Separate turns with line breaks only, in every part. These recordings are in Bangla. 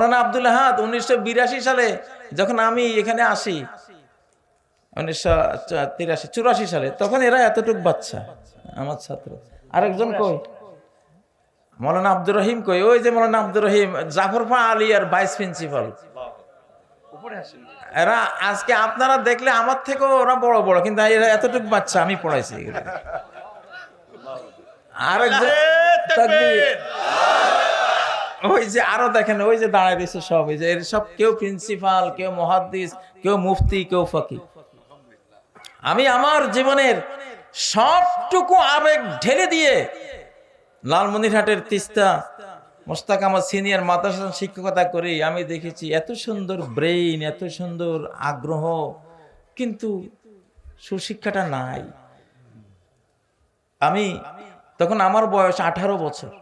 মৌলানা আব্দুল হাত উনিশশো বিরাশি সালে যখন আমি এখানে আসি উনিশশো তিরাশি চুরাশি সালে তখন এরা এতটুক বাচ্চা আমার ছাত্র। আরেকজন কই? মৌলানা আব্দুর রহিম কই? ওই যে মৌলানা আব্দুর রহিম জাফরফা আলী আর ভাইস প্রিন্সিপাল। এরা আজকে আপনারা দেখলে আমার থেকেও ওরা বড় বড় কিন্তু এরা এতটুক বাচ্চা আমি পড়াইছি। আরেকজন। ওই যে আরও দেখেন, ওই যে দাঁড়ায় দিচ্ছে সব, ওই যে এর সব কেউ প্রিন্সিপাল কেউ মহাদ্দিস, কেউ মুফতি, কেউ ফকি আমি আমার জীবনের সবটুকু আবেগ ঢেলে দিয়ে লালমনিরহাটের তিস্তা মোস্তাক আমার সিনিয়র মাদ্রাসা শিক্ষকতা করি। আমি দেখেছি এত সুন্দর ব্রেইন এত সুন্দর আগ্রহ, কিন্তু সুশিক্ষাটা নাই। আমি, তখন আমার বয়স আঠারো বছর।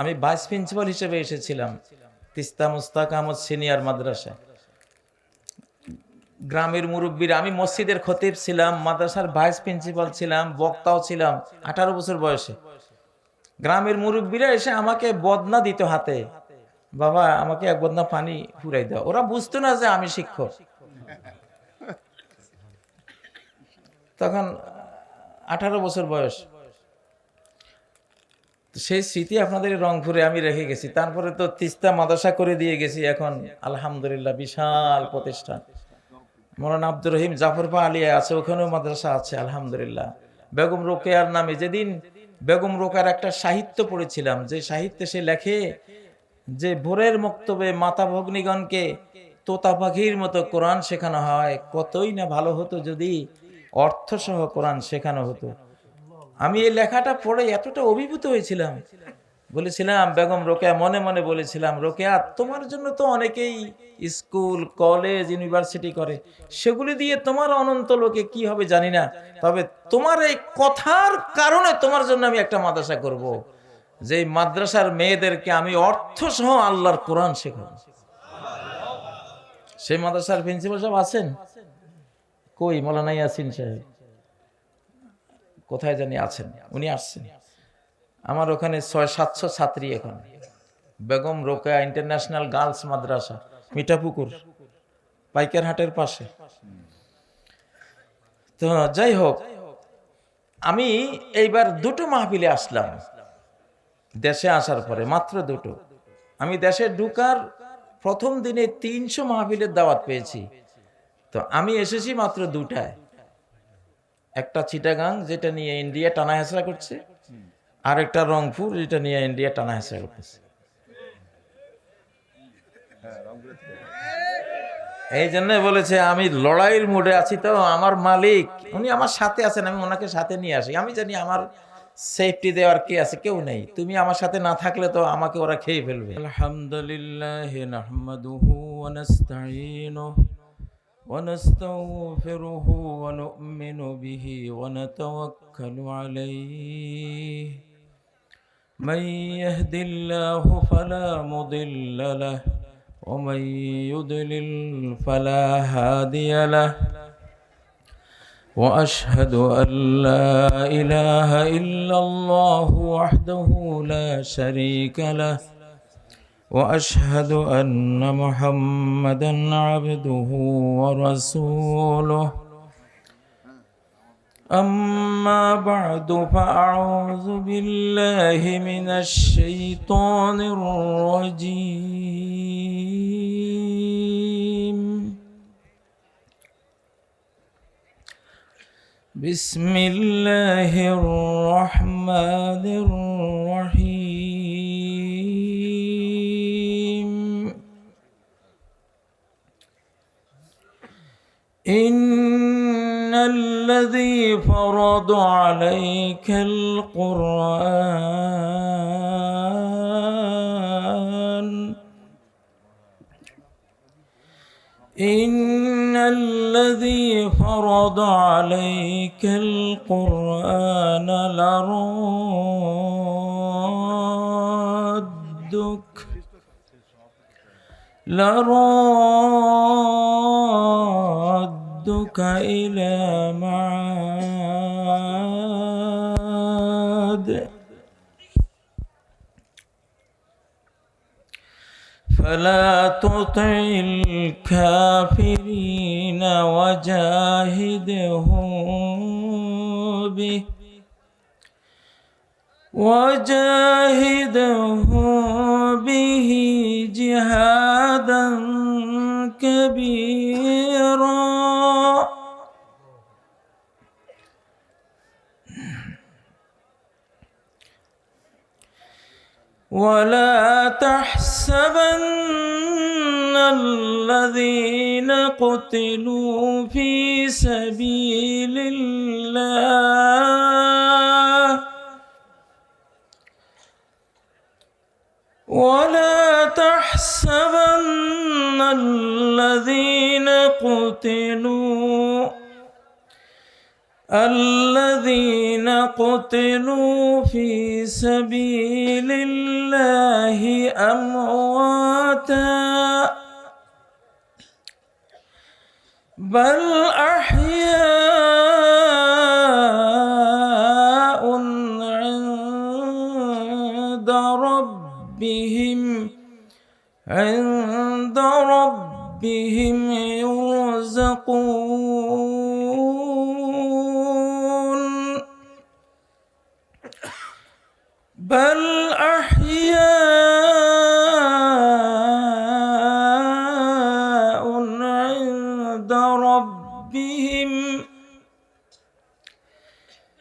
আমি ভাইস প্রিন্সিপাল হিসেবে এসেছিলাম, তিস্তা মুস্তাক আহমদ সিনিয়র মাদ্রাসায়। গ্রামের মুরব্বীরা, আমি মসজিদের খতিব ছিলাম, মাদ্রাসার ভাইস প্রিন্সিপাল ছিলাম, বক্তাও ছিলাম, আঠারো বছর বয়সে। গ্রামের মুরব্বীরা এসে আমাকে বদনা দিত হাতে। বাবা, আমাকে এক বদনা পানি ফুরাই দাও। ওরা বুঝতো না যে আমি শিক্ষক। তখন আঠারো বছর বয়স। সেই স্মৃতি আপনাদের রংপুরে আমি রেখে গেছি। তারপরে তো তিস্তা মাদ্রাসা করে দিয়ে গেছি এখন। আলহামদুলিল্লাহ, বিশাল প্রতিষ্ঠান। মৌলানা আব্দুর রহিম জাফরপা আলিয়া আছে, ওখানেও মাদ্রাসা আছে, আলহামদুলিল্লাহ। বেগম রোকেয়ার নামে যেদিন বেগম রোকার একটা সাহিত্য পড়েছিলাম, যে সাহিত্যে সে লেখে যে, ভোরের মক্তবে মাতা ভগ্নিগণকে তোতা পাখির মতো কোরআন শেখানো হয়। কতই না ভালো হতো যদি অর্থসহ কোরআন শেখানো হতো। আমি এই লেখাটা পড়ে এতটা অভিভূত হয়েছিলাম। বলেছিলাম, বেগম রোকেয়া, মনে মনে বলেছিলাম, রোকেয়া, তোমার জন্য তো অনেকেই স্কুল, কলেজ, ইউনিভার্সিটি করে। সেগুলি দিয়ে তোমার অনন্ত লোকে কি হবে জানি না। তবে তোমার এই কথার কারণে তোমার জন্য আমি একটা মাদ্রাসা করব। যে মাদ্রাসার মেয়েদেরকে আমি অর্থ সহ আল্লাহর কোরআন শেখাবো। সেই মাদ্রাসার প্রিন্সিপাল সাহেব আছেন? কই? মৌলানা ইয়াসিন সাহেব। কোথায় জানি আছেন? উনি আসছেন। আমার ওখানে ছয়, সাতশো ছাত্রী এখন। বেগম রোকেয়া ইন্টারন্যাশনাল গার্লস মাদ্রাসা, মিঠাপুকুর, পাইকারহাটের পাশে। তো যাই হোক, আমি এইবার দুটো মাহফিলে আসলাম। দেশে আসার পরে, মাত্র দুটো। আমি দেশে ঢুকার প্রথম দিনে তিনশো মাহফিলের দাওয়াত পেয়েছি। তো আমি এসেছি মাত্র দুটায়। একটা চিটাগাং, যেটা নিয়ে ইন্ডিয়া টানা হেসরা করছে, আর একটা রংপুর, যেটা নিয়ে ইন্ডিয়া টানা হেসরা করতেছে। এই জন্য বলেছে, আমি লড়াইয়ের মোড়ে আছি তো, আমার মালিক, উনি আমার সাথে আছেন, আমি ওনাকে সাথে নিয়ে আসি। আমি জানি আমার সেফটি দেওয়ার কে আছে, কেউ নেই। তুমি আমার সাথে না থাকলে তো আমাকে ওরা খেয়ে ফেলবে। আলহামদুলিল্লাহ ونستغفره ونؤمن به ونتوكل عليه. من يهد الله فلا مضل له ومن يضلل فلا هادي له. وأشهد أن لا إله إلا الله وحده لا شريك له. وأشهد أن محمدا عبده ورسوله. أما بعد فأعوذ بالله من الشيطان الرجيم. بسم الله الرحمن الرحيم. إن الذي فرض عليك القرآن إن الذي فرض عليك القرآن لرادك لرادك إلى معاد. فلا تطع الكافرين وجاهدهم به. وجاهدهم به جهادا ولا تحسبن الذين قتلوا في سبيل الله. ولا تحسبن الذين قتلوا الذين قتلوا في سبيل الله أمواتا. بل أحياء عند ربهم عند ربهم بل أحياء عند ربهم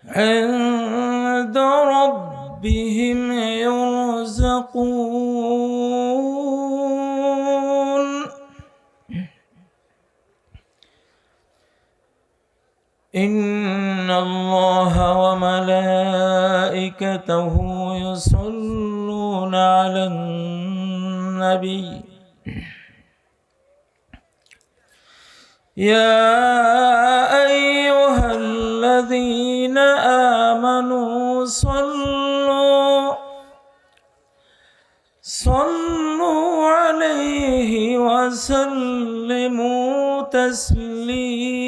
عند ربهم يرزقون. إن الله وملائكته على النبي. يا أيها الذين آمنوا صلوا صلوا عليه وسلموا تسليما.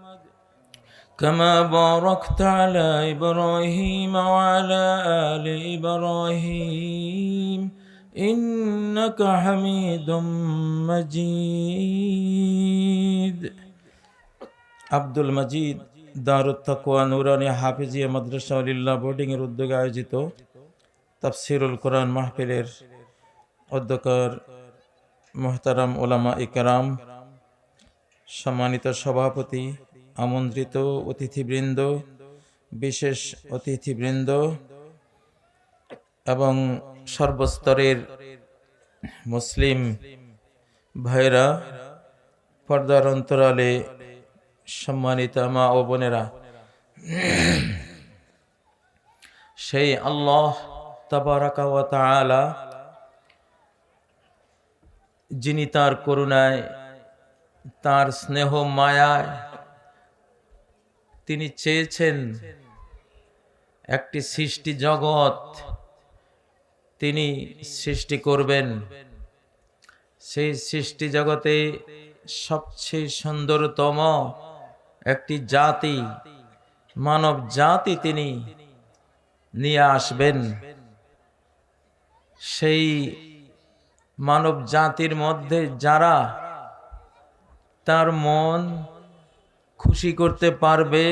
كما باركت على إبراهيم وعلى آل إبراهيم إنك حميد مجيد আব্দুল মজিদ দারুত তাকওয়া নুরানি হাফিজিয়া মাদ্রাসা আলিল্লাহ বোর্ডিং এর উদ্যোগে আয়োজিত তাফসিরুল কোরআন মাহফিলের অধ্যক্ষর মোহতারাম ওলামা ইকরাম সম্মানিত সভাপতি আমন্ত্রিত অতিথিবৃন্দ, বিশেষ অতিথিবৃন্দ এবং সর্বস্তরের মুসলিম ভাইরা পর্দার অন্তরালে সম্মানিত মা ও বোনেরা, সেই আল্লাহ তাবারাকা যিনি তার করুণায়, তার স্নেহ মায়ায় তিনি চেয়েছেন একটি সৃষ্টি জগৎ। তিনি সৃষ্টি করবেন। সেই সৃষ্টি জগতে সবচেয়ে সুন্দরতম একটি জাতি, মানব জাতি তিনি নিয়ে আসবেন। সেই মানব জাতির মধ্যে যারা তার মন খুশি করতে পারবে,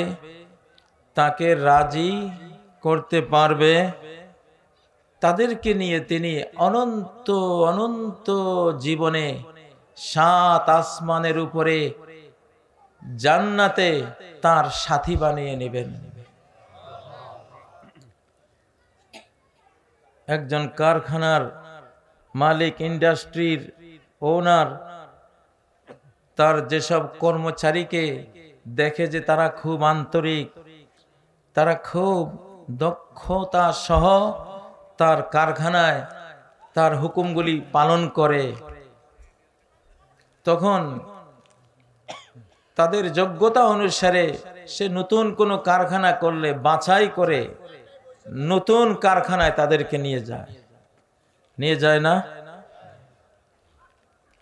তাকে রাজি করতে পারবে। তাদেরকে নিয়ে তিনি অনন্ত অনন্ত জীবনে সাত আসমানের উপরে জান্নাতে তার সাথী বানিয়ে নেবেন। একজন কারখানার মালিক, ইন্ডাস্ট্রির ওনার, তার যেসব কর্মচারীকে দেখে যে তারা খুব আন্তরিক, তারা খুব দক্ষতা সহ তার কারখানায় তার হুকুমগুলি পালন করে। তখন তাদের যোগ্যতা অনুসারে সে নতুন কোনো কারখানা করলে, বাছাই করে নতুন কারখানায় তাদেরকে নিয়ে যায়। নিয়ে যায় না?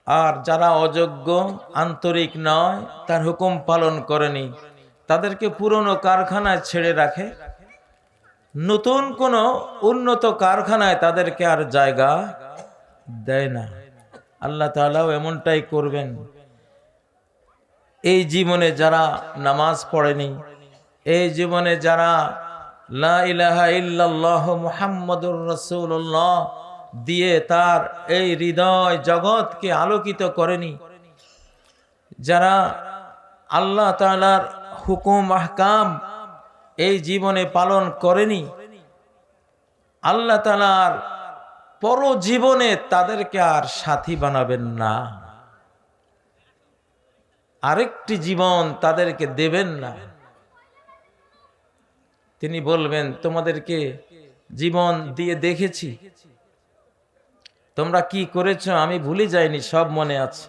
আর যারা অযোগ্য, আন্তরিক নয়, তার হুকুম পালন করেনি, তাদেরকে পুরনো কারখানায় ছেড়ে রাখে। নতুন কোনো উন্নত কারখানায় তাদেরকে আর জায়গা দেয় না। আল্লাহ তাআলাও এমনটাই করবেন। এই জীবনে যারা নামাজ পড়েনি, এই জীবনে যারা লা ইলাহা ইল্লাল্লাহ মুহাম্মাদুর রাসূলুল্লাহ দিয়ে তার এই হৃদয় জগৎকে আলোকিত করেনি। যারা আল্লাহ তাআলার হুকুম, আহকাম এই জীবনে পালন করেনি, আল্লাহ তাআলার পর জীবনে তাদেরকে আর সাথী বানাবেন না। আরেকটি জীবন তাদেরকে দেবেন না। তিনি বলবেন, তোমাদেরকে জীবন দিয়ে দেখেছি তোমরা কি করেছ? আমি ভুলে যাইনি, সব মনে আছে।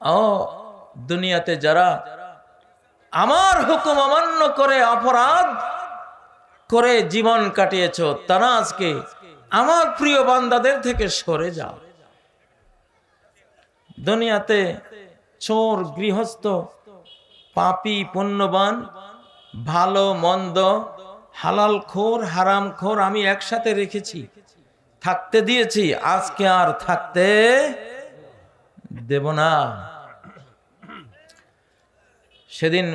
ও দুনিয়াতে যারা আমার হুকুম অমান্য করে, অপরাধ করে জীবন কাটিয়েছ, তারা আজকে আমার প্রিয় বান্দাদের থেকে সরে যাও। দুনিয়াতে চোর, গৃহস্থ, পাপি, পুণ্যবান, ভালো, মন্দ, হালাল খোর, হারাম খোর আমি একসাথে রেখেছি, থাকতে দিয়েছি, আজকে আর থাকতে দেব না। সেদিন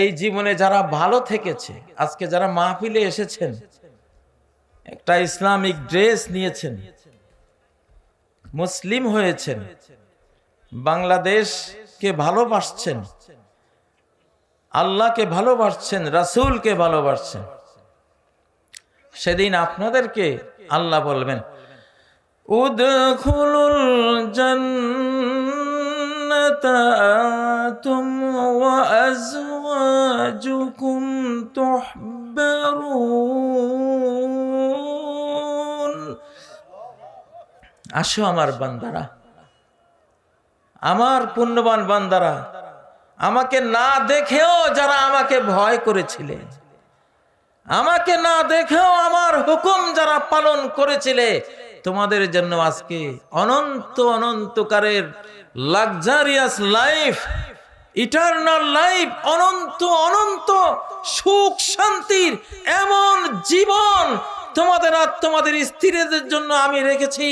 এই জীবনে যারা ভালো থেকেছে, আজকে যারা মাহফিলে এসেছেন একটা ইসলামিক ড্রেস নিয়েছেন, মুসলিম হয়েছেন, বাংলাদেশকে ভালোবাসছেন, আল্লাহকে ভালোবাসছেন, রাসূলকে ভালোবাসছেন। সেদিন আপনাদেরকে আল্লাহ বলবেন, উদখুলুল জান্নাতা আনতুম ওয়া আসো আমার বান্দারা। আমার পুণ্যবান বান্দারা, আমাকে না দেখেও যারা আমাকে ভয় করেছিলে, আমাকে না দেখেও আমার হুকুম যারা পালন করেছিলে, তোমাদের জন্য আজকে অনন্ত অনন্তকারের লাক্সারিয়াস লাইফ ইটারনাল লাইফ অনন্ত অনন্ত সুখ শান্তির এমন জীবন তোমাদের আর তোমাদের স্ত্রীদের জন্য আমি রেখেছি।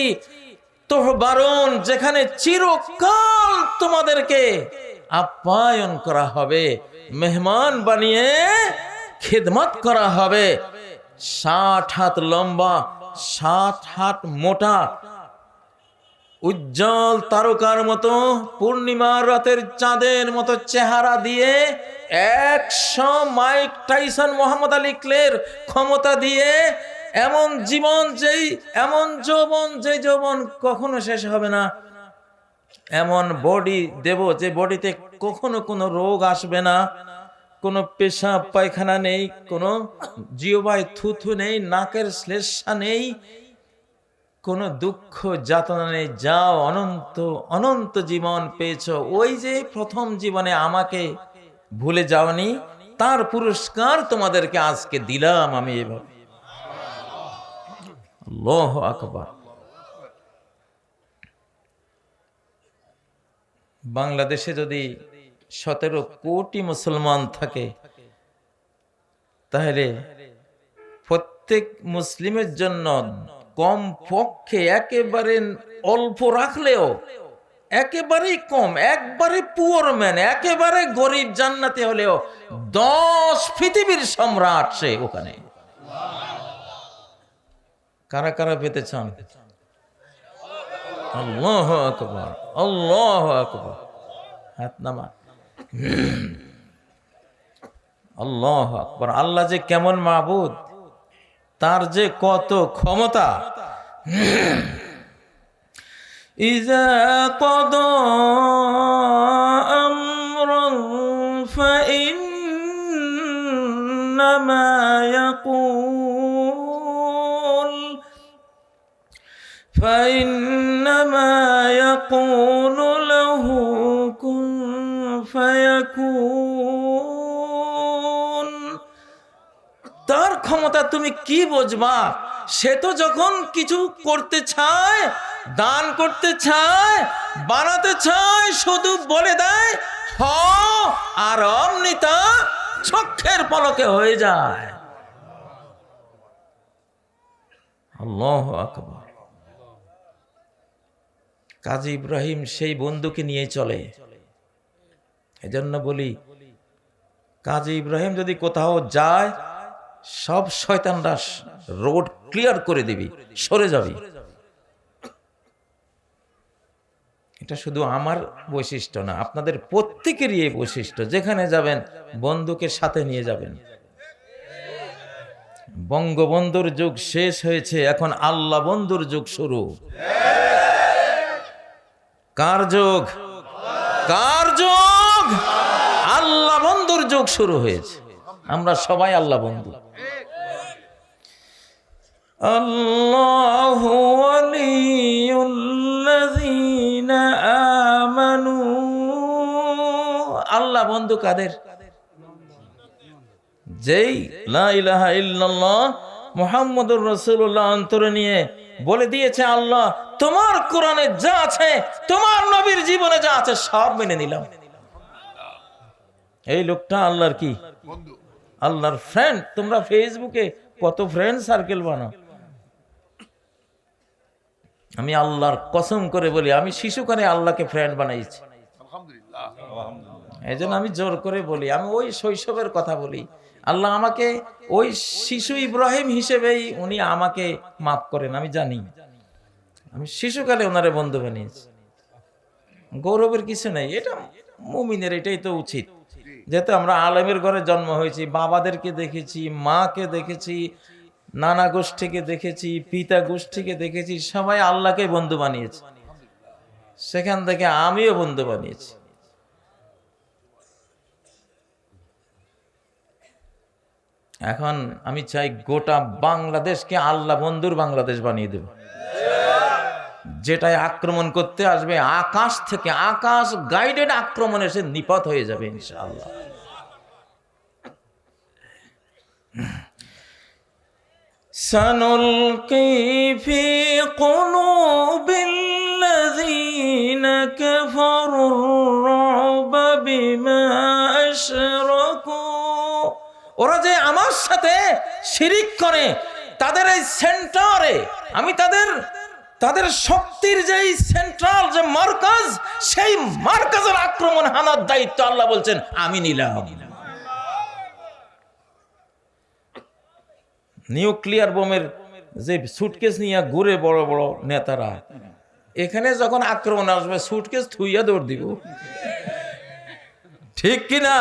তোহবারণ যেখানে চিরকাল তোমাদেরকে আপ্যায়ন করা হবে, মেহমান বানিয়ে খিদমত করা হবে। ষাট হাত লম্বা, ষাট হাত মোটা, উজ্জ্বল তারকার মতো পূর্ণিমার রাতের চাঁদের মতো চেহারা দিয়ে একশো মাইক টাইসন মোহাম্মদ আলী ক্লের ক্ষমতা দিয়ে এমন জীবন যেই, এমন যৌবন যে যৌবন কখনো শেষ হবে না। এমন বডি দেব যে বডিতে কখনো কোনো রোগ আসবে না। কোনো পেশা পায়খানা নেই, কোনো জিওবাই থুথু নেই, নাকের শ্লেষা নেই, কোনো দুঃখ, যাতনা নেই। যাও, অনন্ত অনন্ত জীবন পেয়েছ। ওই যে প্রথম জীবনে আমাকে ভুলে যাওনি, তার পুরস্কার তোমাদেরকে আজকে দিলাম আমি এভাবে। আল্লাহ বাংলাদেশে যদি সতেরো কোটি মুসলমান থাকে, তাহলে প্রত্যেক মুসলিমের জন্য কম পক্ষে একেবারে অল্প রাখলেও, একেবারেই কম, একবারে পুয়ার ম্যান একেবারে গরিব জান্নাতে হলেও দশ পৃথিবীর সম্রাট সে ওখানে। কারা কারা পেতে চান? আল্লাহ আকবর আল্লাহ আকবর। হাত নামা আল্লাহ আকবর। আল্লাহ যে কেমন মাহবুদ তার যে কত ক্ষমতা। ইজা কদ আমরন قضى يقول له كن فيكون তার ক্ষমতা তুমি কি বুঝবা সে তো যখন কিছু করতে চায় দান করতে চায় বানাতে চায় শুধু বলে দেয় হ আর অমনি তা চক্ষের পলকে হয়ে যায় আল্লাহ আকবার কাজী ইব্রাহিম সেই বন্ধুকে নিয়ে চলে। এজন্য বলি, কাজী ইব্রাহিম যদি কোথাও যায়, সব শয়তানরা রোড ক্লিয়ার করে দিবি, সরে যাবি। এটা শুধু আমার বৈশিষ্ট্য না, আপনাদের প্রত্যেকেরই এই বৈশিষ্ট্য। যেখানে যাবেন, বন্ধুকে সাথে নিয়ে যাবেন। বঙ্গবন্ধুর যুগ শেষ হয়েছে, এখন আল্লাহ বন্ধুর যুগ শুরু। কার যুগ? কার যুগ? আল্লাহ বন্ধুর যুগ শুরু হয়েছে। আমরা সবাই আল্লাহ বন্ধু। আল্লাহ আমানু। আল্লাহ বন্ধু কাদের? যেই লা ইলাহা ইল্লাল্লাহ মুহাম্মদুর রাসূলুল্লাহ অন্তরে নিয়ে বলে দিয়েছে আল্লাহ তোমার কোরআনে যা আছে তোমার নবীর জীবনে যা আছে সব মেনে নিলাম। এই লোকটা আল্লাহর কি? আল্লাহর ফ্রেন্ড তোমরা ফেসবুকে কত ফ্রেন্ড সার্কেল বানাও। আমি আল্লাহর কসম করে বলি আমি শিশুকালে আল্লাহকে ফ্রেন্ড বানাইছি। এই জন্য আমি জোর করে বলি আমি ওই শৈশবের কথা বলি। আল্লাহ আমাকে ওই শিশু ইব্রাহিম হিসেবেই উনি আমাকে মাফ করেন, আমি জানি। আমি শিশুকালে ওনারে বন্ধু বানিয়েছি। গৌরবের কিছু নেই, এটা মুমিনের, এটাই তো উচিত। যেহেতু আমরা আলেমের ঘরে জন্ম হয়েছি, বাবাদেরকে দেখেছি, মাকে দেখেছি, নানা গোষ্ঠীকে দেখেছি, পিতা গোষ্ঠীকে দেখেছি, সবাই আল্লাহকে বন্ধু বানিয়েছে। সেখান থেকে আমিও বন্ধু বানিয়েছি। এখন আমি চাই গোটা বাংলাদেশকে আল্লাহ বন্ধুর বাংলাদেশ বানিয়ে দেব যেটাই আক্রমণ করতে আসবে আকাশ থেকে আকাশ গাইডেড আক্রমণ এসে নিপাত হয়ে যাবে ইনশাআল্লাহ سنلقي في قلوب الذين كفروا الرعب بما أشركوا ওরা যে আমার সাথে শিরিক করে, তাদের এই সেন্টারে, আমি তাদের তাদের শক্তির যে সেন্ট্রাল যে মার্কাজ, সেই মার্কাজের আক্রমণ হানার দায়িত্ব আল্লাহ বলছেন, আমি নিলাম। নিউক্লিয়ার বোমের যে সুটকেস নিয়ে ঘুরে বড় বড় নেতারা, এখানে যখন আক্রমণ আসবে সুটকেস থুইয়া দৌড় দিব। ঠিক কিনা?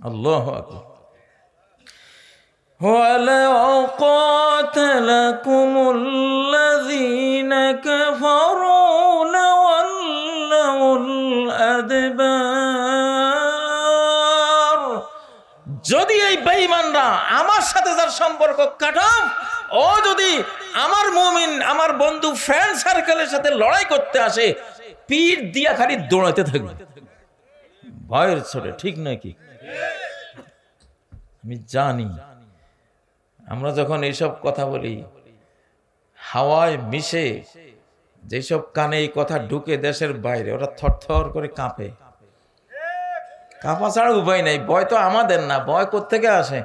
আল্লাহ আকবার ولو قاتلكم الذين كفروا لولوا الأدبار যদি এই বেঈমানরা আমার সাথে যার সম্পর্ক কাটাম ও যদি আমার মুমিন আমার বন্ধু ফ্রেন্ড সার্কেলের সাথে লড়াই করতে আসে পিঠ দিয়া খালি দৌড়াতে থাকবে ভয়ের ছোটে ঠিক নয় কি আমি জানি। আমরা যখন এইসব কথা বলি, হাওয়ায় মিশে যেসব কানে এই কথা ঢুকে দেশের বাইরে, ওরা থরথর করে কাঁপে। কাঁপা ছাড়া উপায় নাই, ভয় তো আমাদের না, ভয় থেকে আসে?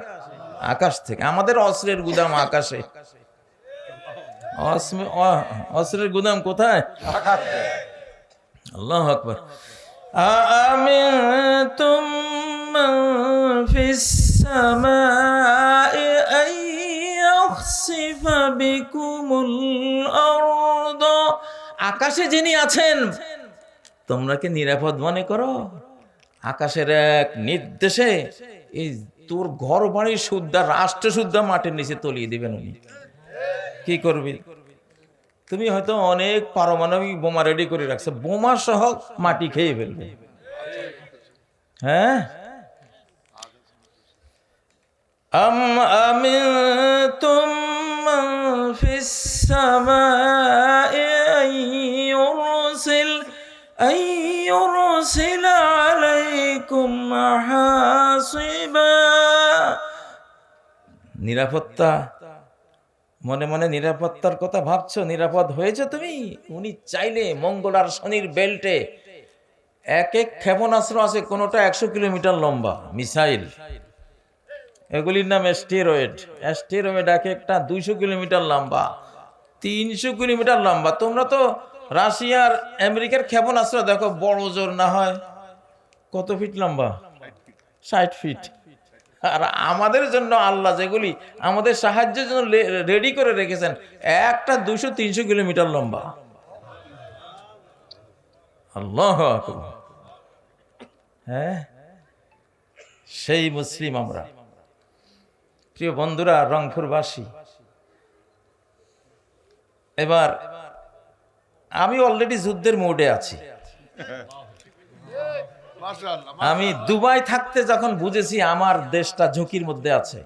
আকাশ থেকে। আমাদের অস্ত্রের গুদাম আকাশে। অস্ত্রের গুদাম কোথায়? আল্লাহ আকবর। আমিন, তুমি السماء أن يخسف بكم الأرض আকাশে যিনি আছেন তোমরা কি নিরাপদ মনে করো আকাশের এক নির্দেশে এই তোর ঘর বাড়ি শুদ্ধা রাষ্ট্র শুদ্ধা মাটির নিচে তলিয়ে দিবেন উনি কি করবি তুমি হয়তো অনেক পারমাণবিক বোমা রেডি করে রাখছো বোমা সহ মাটি খেয়ে ফেলবে হ্যাঁ أم أمنتم السماء أن يرسل أن يرسل عليكم حاصبا নিরাপত্তা মনে মনে নিরাপত্তার কথা ভাবছো নিরাপদ হয়েছে তুমি উনি চাইলে মঙ্গল আর শনির বেল্টে এক এক ক্ষেপণাস্ত্র আছে কোনোটা একশো কিলোমিটার লম্বা মিসাইল এগুলির নাম স্টেরয়েড স্টেরয়েড এক একটা দুইশো কিলোমিটার লম্বা। তিনশো কিলোমিটার লম্বা। তোমরা তো রাশিয়ার আমেরিকার ক্ষেপণাস্ত্র দেখো, বড় জোর না হয়। কত ফিট লম্বা? ষাট ফিট আর আমাদের জন্য আল্লাহ যেগুলি আমাদের সাহায্যের জন্য রেডি করে রেখেছেন, একটা দুশো তিনশো কিলোমিটার লম্বা। আল্লাহ হ্যাঁ? সেই মুসলিম আমরা। প্রিয় বন্ধুরা, রংপুরবাসী। এবার, আমি অলরেডি যুদ্ধের মোডে আছি। আমি দুবাই থাকতে যখন বুঝেছি আমার দেশটা ঝুঁকির মধ্যে আছে।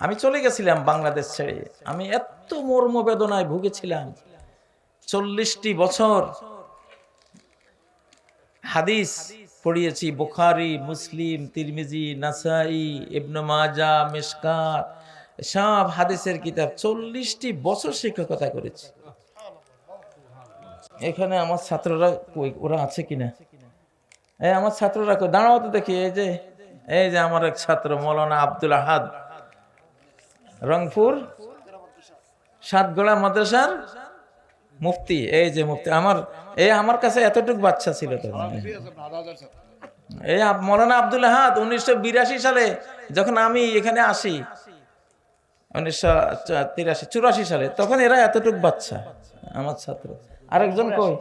আমি চলে গেছিলাম বাংলাদেশ ছেড়ে। আমি এত মর্ম বেদনায় ভুগেছিলাম। চল্লিশটি বছর হাদিস পড়িয়েছি বুখারি, মুসলিম, তিরমিজি, নাসাই, ইবনে মাজা মিশকাত, সব হাদিসের কিতাব। চল্লিশটি বছর শিক্ষকতা করেছি। এখানে আমার ছাত্ররা ওরা আছে কিনা? এই আমার ছাত্ররা দাঁড়াও তো দেখি, এই যে এই যে আমার এক ছাত্র, মৌলানা আব্দুল আহাদ। রংপুর, সাতগড়া মাদ্রাসার মুফতি, এই যে মুফতি, আমার, এই আমার কাছে এতটুক বাচ্চা ছিল তখন এই মৌলানা আব্দুল আহাদ, উনিশশো বিরাশি সালে যখন আমি এখানে আসি, উনিশশো তিরাশি, চুরাশি সালে, তখন এরা এতটুক বাচ্চা, আমার ছাত্র। আরেকজন কই?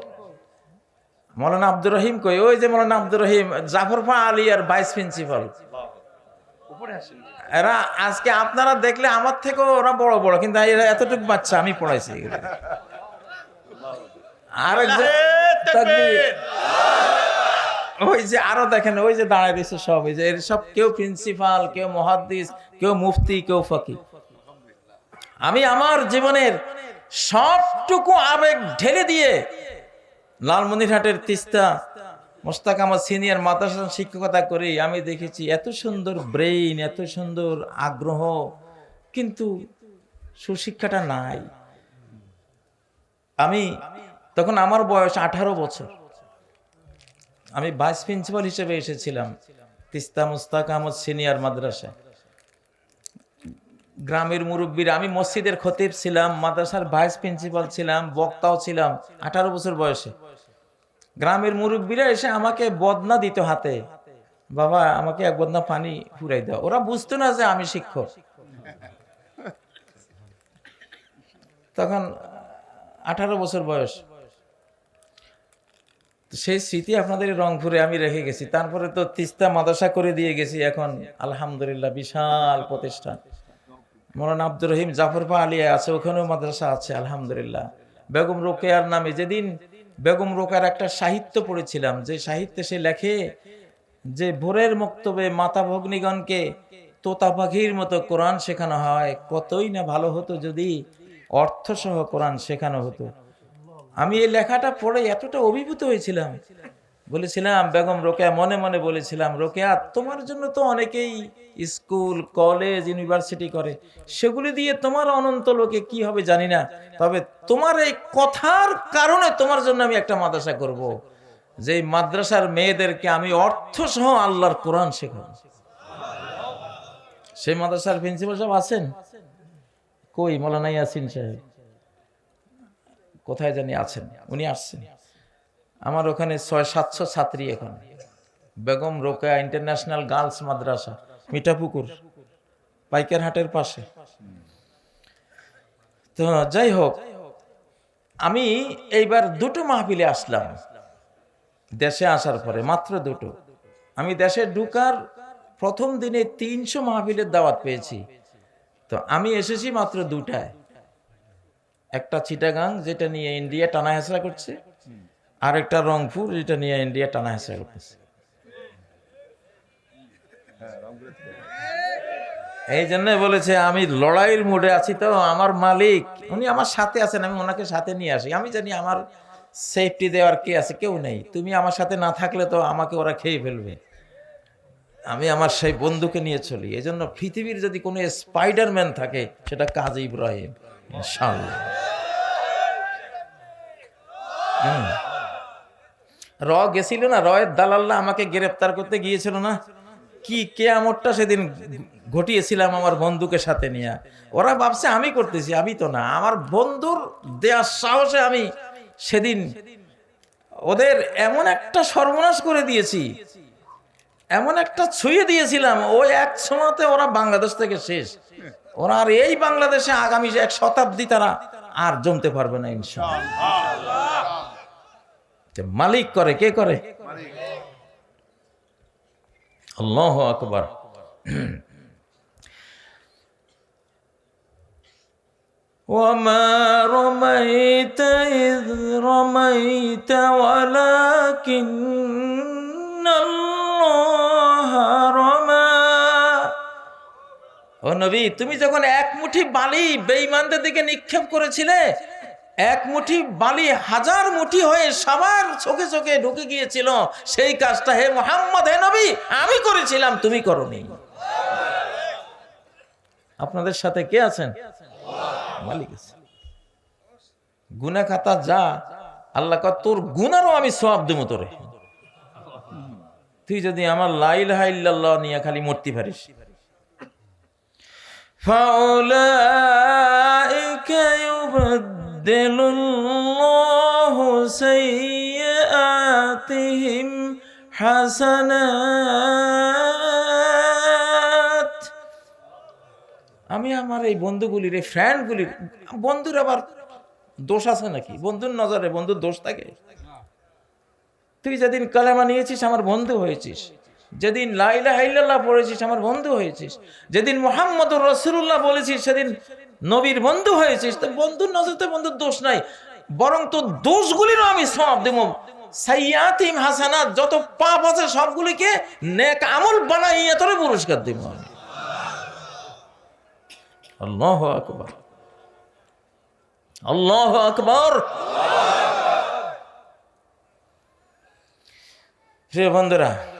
মৌলানা আব্দুর রহিম কই? ওই যে মৌলানা আব্দুর রহিম, জাফর ফা আলী আর ভাইস প্রিন্সিপাল। এরা আজকে আপনারা দেখলে আমার থেকেও ওরা বড় বড়, কিন্তু এরা এতটুকু বাচ্চা আমি পড়াইছি। ওই যে আরও দেখেন ওই যে দাঁড়ায় রয়েছে সব ওই যে এর সব কেউ প্রিন্সিপাল কেউ মহাদ্দিস কেউ মুফতি কেউ ফকি। আমি আমার জীবনের সবটুকু আবেগ ঢেলে দিয়ে লালমনিরহাটের তিস্তা মোস্তাক আমার সিনিয়র মাদ্রাসা শিক্ষকতা করি। আমি দেখেছি এত সুন্দর ব্রেইন এত সুন্দর আগ্রহ কিন্তু সুশিক্ষাটা নাই। আমি তখন আমার বয়স আঠারো বছর। আমি ভাইস প্রিন্সিপাল হিসেবে এসেছিলাম তিস্তা মুস্তাক আহমদ সিনিয়র মাদ্রাসায়। গ্রামের মুরব্বীরা, আমি মসজিদের খতিব ছিলাম, মাদ্রাসার ভাইস প্রিন্সিপাল ছিলাম, বক্তাও ছিলাম, আঠারো বছর বয়সে। গ্রামের মুরব্বীরা এসে আমাকে বদনা দিত হাতে। বাবা, আমাকে এক বদনা পানি ফুরাই দাও। ওরা বুঝতো না যে আমি শিক্ষক। তখন আঠারো বছর বয়স। সেই স্মৃতি আপনাদের রংপুরে আমি রেখে গেছি। তারপরে তো তিস্তা মাদ্রাসা করে দিয়ে গেছি এখন। আলহামদুলিল্লাহ, বিশাল প্রতিষ্ঠান। মৌলানা আব্দুর রহিম জাফরপা আলিয়া আছে, ওখানেও মাদ্রাসা আছে, আলহামদুলিল্লাহ। বেগম রোকেয়ার নামে যেদিন বেগম রোকেয়ার একটা সাহিত্য পড়েছিলাম, যে সাহিত্যে সে লেখে যে, ভোরের মক্তবে মাতা ভগ্নিগণকে তোতা পাখির মতো কোরআন শেখানো হয়। কতই না ভালো হতো যদি অর্থসহ কোরআন শেখানো হতো। আমি এই লেখাটা পড়ে এতটা অভিভূত হয়েছিলাম। বলেছিলাম, বেগম রোকেয়া, মনে মনে বলেছিলাম, রোকেয়া, তোমার জন্য তো অনেকেই স্কুল, কলেজ, ইউনিভার্সিটি করে। সেগুলি দিয়ে তোমার অনন্ত লোকে কি হবে জানি না। তবে তোমার এই কথার কারণে তোমার জন্য আমি একটা মাদ্রাসা করব। যে মাদ্রাসার মেয়েদেরকে আমি অর্থ সহ আল্লাহর কোরআন শেখাবো। সেই মাদ্রাসার প্রিন্সিপাল সাহেব আছেন? কই? মৌলানা ইয়াসিন সাহেব। কোথায় জানি আছেন? উনি আসছেন। আমার ওখানে ছয়, সাতশো ছাত্রী এখন। বেগম রোকেয়া ইন্টারন্যাশনাল গার্লস মাদ্রাসা, মিঠাপুকুর, পাইকারহাটের পাশে। তো যাই হোক, আমি এইবার দুটো মাহফিলে আসলাম। দেশে আসার পরে, মাত্র দুটো। আমি দেশে ঢুকার প্রথম দিনে তিনশো মাহফিলের দাওয়াত পেয়েছি। তো আমি এসেছি মাত্র দুটায়। একটা চিটাগাং, যেটা নিয়ে ইন্ডিয়া টানা হেসরা করছে, আর একটা রংপুর, যেটা নিয়ে ইন্ডিয়া টানা হেসরা করতেছে এই জন্য বলেছে, আমি লড়াইয়ের মুডে আছি তো, আমার মালিক, উনি আমার সাথে আছেন, আমি ওনাকে সাথে নিয়ে আসি। আমি জানি আমার সেফটি দেওয়ার কে আছে, কেউ নেই। তুমি আমার সাথে না থাকলে তো আমাকে ওরা খেয়ে ফেলবে। আমি আমার সেই বন্ধুকে নিয়ে চলি। এই জন্য পৃথিবীর যদি কোনো স্পাইডারম্যান থাকে, সেটা কাজী ইব্রাহিম, ইনশাআল্লাহ। হুম। র গেছিল না, রয়ের দালাল্লা আমাকে গ্রেপ্তার করতে গিয়েছিল না? কি কেয়ামতটা সেদিন ঘটিয়েছিলাম আমার বন্ধুকে সাথে নিয়ে। ওরা ভাবছে, আমি করতেছি, আমি তো না। আমার বন্ধুর দেয়ার সাহসে আমি সেদিন ওদের এমন একটা সর্বনাশ করে দিয়েছি, এমন একটা ছুঁয়ে দিয়েছিলাম ওই এক সময়তে ওরা বাংলাদেশ থেকে শেষ। ওরা আর এই বাংলাদেশে আগামী এক শতাব্দী তারা আর জমতে পারবে না ইনশাআল্লাহ যে মালিক করে কে করে আল্লাহ আকবার وما رميت إذ رميت ولكن الله ও নবী, তুমি যখন এক মুঠি বালি বেঈমানদের দিকে নিক্ষেপ করেছিলে, এক মুঠি বালি হাজার মুঠি হয়ে সবার চোখে চোখে ঢুকে গিয়েছিল, সেই কাজটা হে মোহাম্মদ, হে নবী, আমি করেছিলাম, তুমি করনি। আপনাদের সাথে কে আছেন? মালিক আছে। গুনা খাতা যা, আল্লাহ তোর গুনারও আমি সব দেবো তোরে। তুই যদি আমার লাইল হাইল্লাহ নিয়ে খালি মরতে পারিস। فأولئك يبدل الله سيئاتهم حسنات আমি আমার এই বন্ধুগুলির এই ফ্রেন্ডগুলির বন্ধুর আবার দোষ আছে নাকি বন্ধুর নজরে বন্ধুর দোষ থাকে তুই যেদিন কালেমা নিয়েছিস আমার বন্ধু হয়েছিস যেদিন লাইলা হাইল্লাহ পড়েছিস, আমার বন্ধু হয়েছিস। যেদিন মোহাম্মদ রসুল্লাহ বলেছিস, সেদিন নবীর বন্ধু হয়েছিস। তো বন্ধুর নজরতে বন্ধুর দোষ নাই। বরং তোর দোষগুলিরও আমি সব দেব। সাইয়াতিম হাসানাত, যত পাপ আছে সবগুলিকে নেক আমল বানাইয়া তোরে পুরস্কার দেব আমি। আল্লাহ আকবর। আল্লাহ আকবর। প্রিয় বন্ধুরা